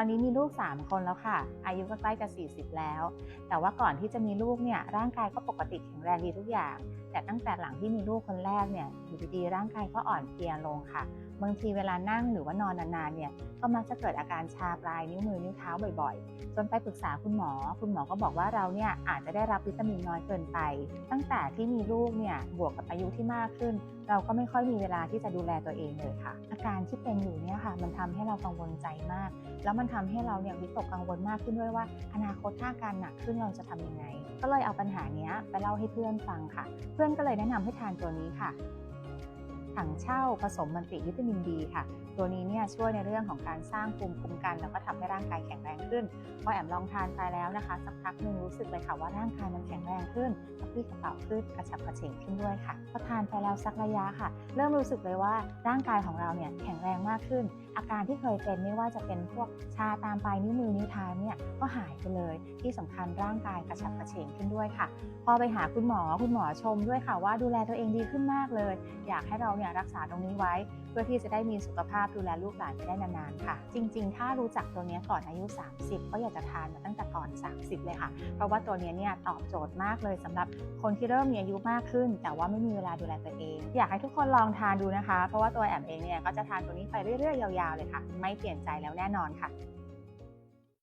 อนนี้มีลูก 3 คนแล้วค่ะ อายุก็ใกล้จะ 40 แล้ว แต่ว่าก่อนที่จะมีลูกเนี่ยร่างกายก็ปกติแข็งแรงดีทุกอย่าง แต่ตั้งแต่หลังที่มีลูกคนแรกเนี่ยอยู่ดีๆร่างกายก็อ่อนเพลียลงค่ะ บางทีเวลานั่งหรือว่านอนนานๆเนี่ยก็มักจะเกิดอาการชาปลายนิ้วมือนิ้วเท้าบ่อยๆ จนไปปรึกษาคุณหมอ คุณหมอก็บอกว่าเราเนี่ยอาจจะได้รับวิตามินน้อยเกินไป ตั้งแต่ที่มีลูกเนี่ยบวกกับอายุที่มากขึ้น เราก็ไม่ค่อยมีเวลาที่จะดูแลตัวเองเลยค่ะ อาการที่เป็นอยู่เนี่ยค่ะ มันทำให้เรากังวลใจมาก แล้วมันทำให้เราเนี่ยวิตกกังวลมากขึ้นด้วยว่า อนาคตถ้าการหนักขึ้นเราจะทำยังไง ก็เลยเอาปัญหานี้ไปเล่าให้เพื่อนฟังค่ะ เพื่อนก็เลยแนะนำให้ทานตัวนี้ค่ะ ถังเช่าผสมมันติวิตามินดีค่ะ ตัวนี้เนี่ยช่วยในเรื่องของการสร้างภูมิคุ้มกัน แล้วก็ทำให้ร่างกายแข็งแรงขึ้นพอแอมลองทานไปแล้วนะคะสักพักหนึ่งรู้สึกเลยค่ะว่าร่างกายมันแข็งแรงขึ้นกระปี้กระเป๋าขึ้นกระฉับกระเฉงขึ้นด้วยค่ะพอทานไปแล้วสักระยะค่ะ เริ่มรู้สึกเลยว่าร่างกายของเราเนี่ยแข็งแรงมากขึ้น อาการที่เคยเป็นไม่ว่าจะเป็นพวกชาตามปลายนิ้วมือนิ้วเท้าเนี่ยก็หายไปเลย ที่สำคัญร่างกายกระฉับกระเฉงขึ้นด้วยค่ะ พอไปหาคุณหมอคุณหมอชมด้วยค่ะว่าดูแลตัวเองดีขึ้นมากเลย อยากให้เราเนี่ยรักษาตรงนี้ไว้ เพื่อที่จะได้มีสุขภาพดูแลลูกหลานไปได้นานๆค่ะ จริง ๆ ถ้ารู้จักตัวนี้ก่อนอายุ 30 ก็อยากจะทานมาตั้งแต่ก่อน 30 เลยค่ะ เพราะว่าตัวนี้เนี่ยตอบโจทย์มากเลยสำหรับคนที่เริ่มมีอายุมากขึ้น แต่ว่าไม่มีเวลาดูแลตัวเอง อยากให้ทุกคนลองทานดูนะคะ เพราะว่าตัวแอมเองเนี่ยก็จะทานตัวนี้ไปเรื่อยๆยาวๆเลยค่ะ ไม่เปลี่ยนใจแล้วแน่นอนค่ะ